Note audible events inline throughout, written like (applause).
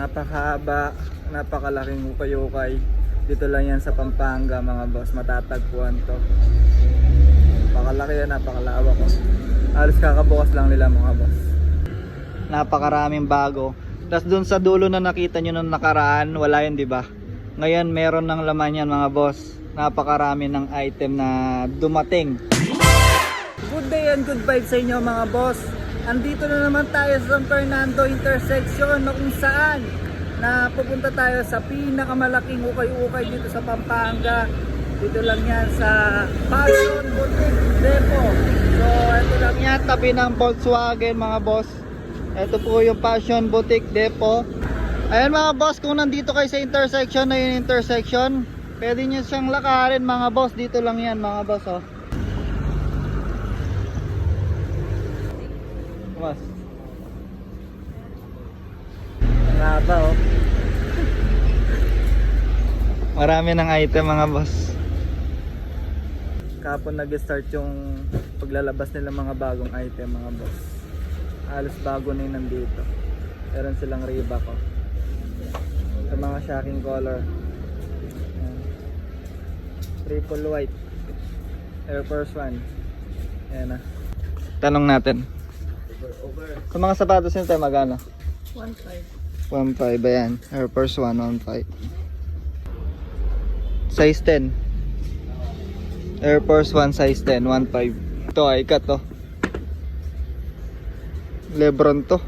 Napakahaba, napakalaking ukay-ukay. Dito lang yan sa Pampanga mga boss, matatagpuan to. Napakalaki yan, napakalawak ko. Halos kakabukas lang nila mga boss. Napakaraming bago. Tapos dun sa dulo na nakita nyo nung nakaraan, wala yun ba? Ngayon meron ng laman yan mga boss. Napakarami ng item na dumating. Good day and good vibes sa inyo mga boss. Andito na naman tayo sa San Fernando intersection na kung saan na pupunta tayo sa pinakamalaking ukay-ukay dito sa Pampanga. Dito lang yan sa Passion Boutique Depot. So ito lang yan, tabi ng Volkswagen mga boss. Ito po yung Passion Boutique Depot. Ayan mga boss, kung nandito kayo sa intersection na yung intersection, pwede nyo siyang lakarin mga boss. Dito lang yan mga boss oh. Mas. Ang haba oh. (laughs) Marami ng item mga boss. Kapon nag-start yung paglalabas nila mga bagong item mga boss. Halos bago na yun nandito. Meron silang Reebok oh. Sa mga shocking color. Triple white. Air Force One. Ayan na. Tanong natin. Sa mga sapatos nito magano? 1.5. 1.5 ayan. Air Force One 1.5. Size 10. Air Force One size 10 1.5. Ito ay cut to. Lebron to.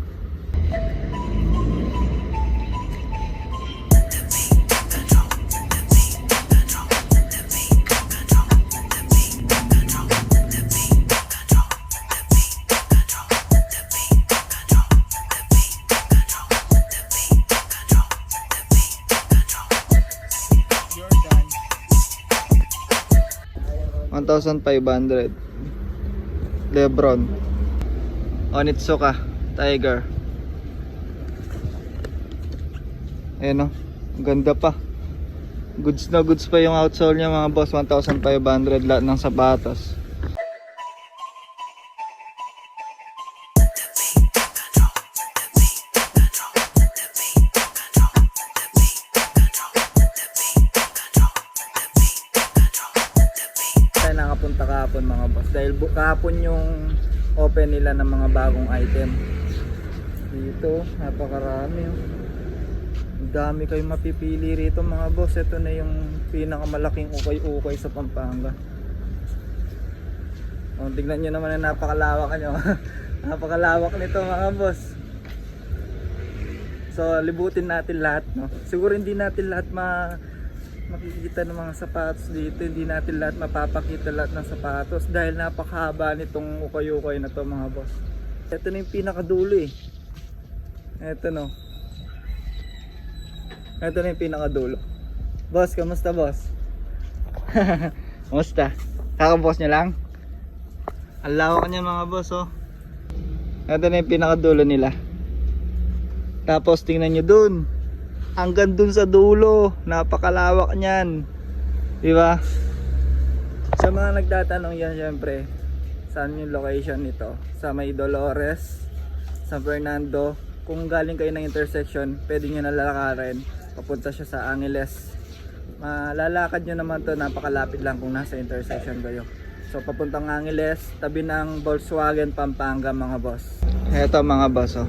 1,500 Lebron. Onitsuka Tiger. Ayan o Ang ganda pa. Goods na goods pa yung outsole niya mga boss. 1,500 lahat ng sapatos kahapon mga boss. Dahil kahapon yung open nila ng mga bagong item. Dito napakarami oh. Ang dami kayong mapipili rito mga boss. Ito na yung pinakamalaking ukay-ukay sa Pampanga. Oh, tignan nyo naman na napakalawak nyo (laughs) napakalawak nito mga boss. So libutin natin lahat no? Siguro hindi natin lahat ma makikita ng mga sapatos dito hindi natin lahat mapapakita lahat ng sapatos dahil napakahaba nitong ukay-ukay na to mga boss. Ito na yung pinakadulo eh. Ito no? Ito na yung pinakadulo. Boss kamusta boss? (laughs) Kamusta? Kakaboss nyo lang? Ang lawak niya mga boss oh. Ito na yung pinakadulo nila. Tapos tingnan nyo dun hanggang dun sa dulo. Napakalawak niyan. Di ba? Sa mga nagtatanong yan syempre, saan yung location nito? Sa May Dolores, San Fernando. Kung galing kayo ng intersection, pwede nyo nalalakarin. Papunta siya sa Angeles. Malalakad nyo naman to napakalapit lang kung nasa intersection kayo. So papuntang Angeles, tabi ng Volkswagen Pampanga mga boss. Eto mga boss oh.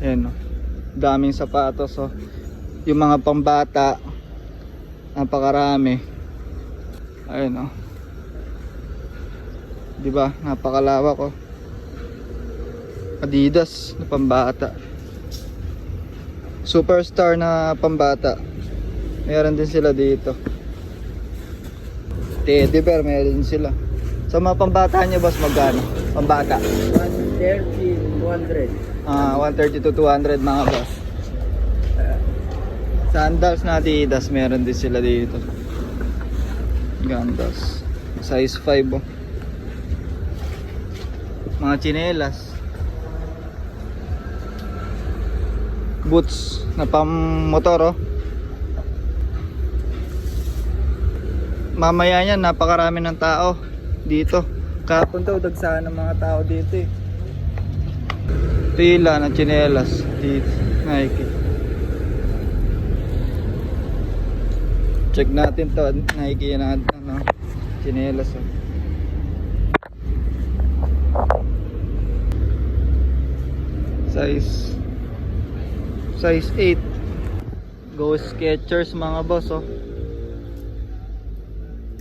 Ayan oh daming sapatos oh. yung mga pambata napakarami. Ayun oh. Di ba? Napakalawak oh. Adidas na pambata. Superstar na pambata. Meron din sila dito. Teddy bear meron din sila. Sa mga pambata nyo boss magkano? Pambata. 130, 200. Ah, 130 to 200 mga boss. Sandals na Adidas, meron din sila dito. Gandas. Size 5 oh. Mga chinelas. Boots na pang motor oh. Mamaya yan, napakarami ng tao dito. Kahapon daw dagsahan ng mga tao dito eh. Pila ng chinelas dito. Nike. Check natin to. Nike na ano, chinelas. Oh. Size size 8. Go Skechers mga boss oh.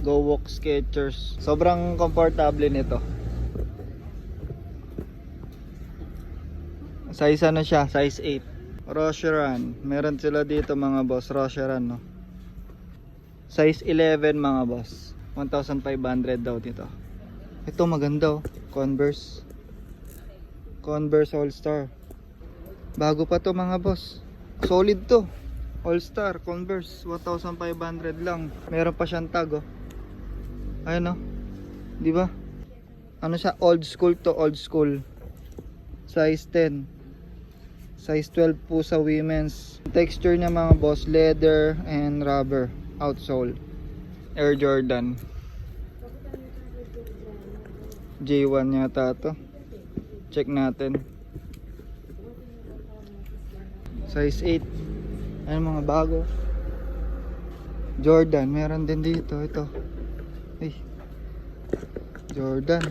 Go Walk Skechers. Sobrang komportable nito. Size ano siya? Size 8. Rosheran. Meron sila dito mga boss. Rosheran no. Size 11 mga boss. 1,500 daw dito. Ito maganda oh. Converse. Converse All Star. Bago pa to mga boss. Solid to. All Star Converse 1,500 lang. Meron pa siyang tag oh. Ayun oh. 'Di ba? Ano siya? Old school to old school. Size 10. Size 12 po sa women's. Texture niya mga boss, leather and rubber outsole. Air Jordan. J1 yata to. Check natin. Size 8. Ano mga bago? Jordan, meron din dito. Ito. Ay. Jordan.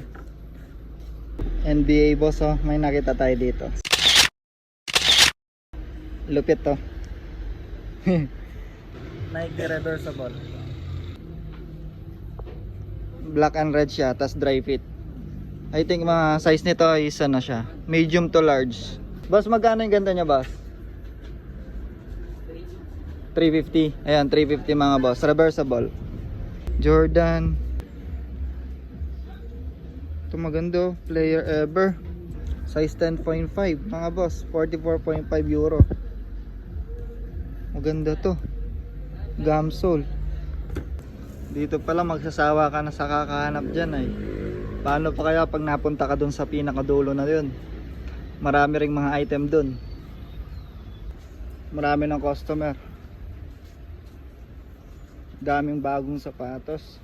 NBA boss oh, may nakita tayo dito. Lupit to. Nike reversible. Black and red siya, tas dry fit. I think mga size nito is ano siya, medium to large. Boss, magkano yung ganda niya, boss? 350. Ayan, 350 mga boss. Reversible. Jordan. Ito maganda. oh. Player ever. Size 10.5 mga boss. 44.5 euro. Maganda to. Gamsol. Dito pala magsasawa ka na sa kakahanap dyan ay. Paano pa kaya pag napunta ka dun sa pinakadulo na yun? Marami ring mga item dun. Marami ng customer. Daming bagong sapatos.